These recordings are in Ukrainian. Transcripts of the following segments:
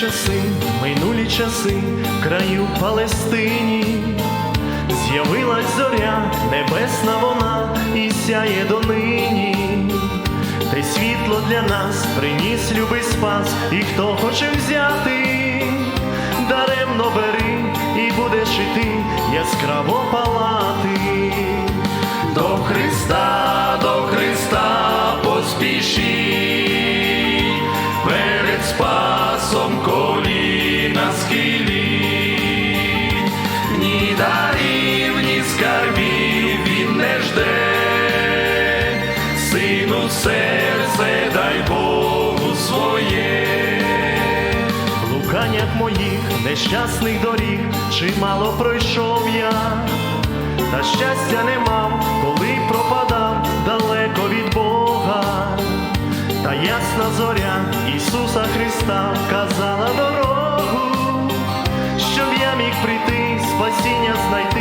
часи, минулі часи, в краю Палестині, з'явилась зоря, небесна вона і сяє донині. Те світло для нас приніс любий спас, і хто хоче взяти, даремно бери, і будеш іти яскраво палати. До Христа, до Христа поспішіть, перед спасом луканнях моїх нещасних доріг чимало пройшов я, та щастя не мав, коли пропадав далеко від Бога. Та ясна зоря Ісуса Христа вказала дорогу, щоб я міг прийти, спасіння знайти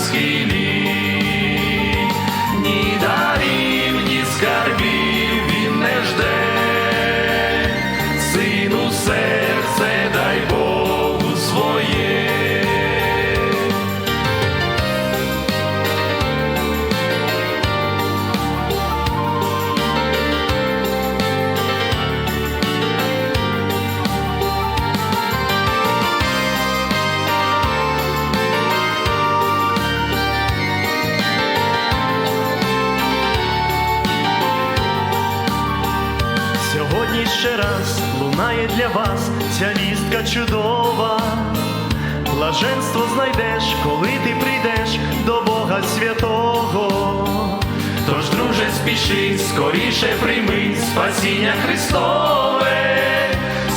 схиліть, ні дарів, ні скарбів він не жде, сину серце дай Богу ще раз лунає для вас ця вістка чудова. Блаженство знайдеш, коли ти прийдеш до Бога святого. Тож, друже, спіши, скоріше прийми спасіння Христове.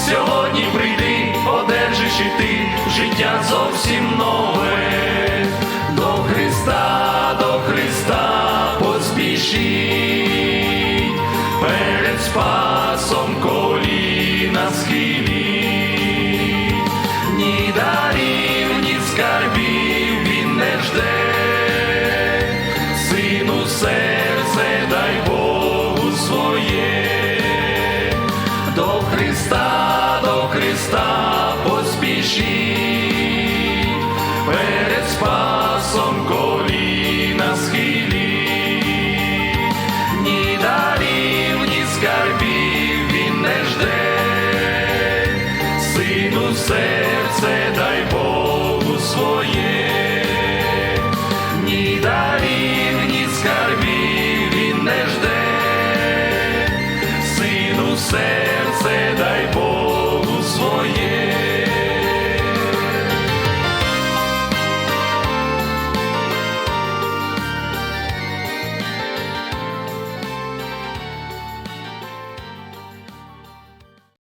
Сьогодні прийди, одержиш і ти життя зовсім нове. Україну серце дай Богу своє, ні дарів, ні скарбів він не жде, сину серце дай Богу своє.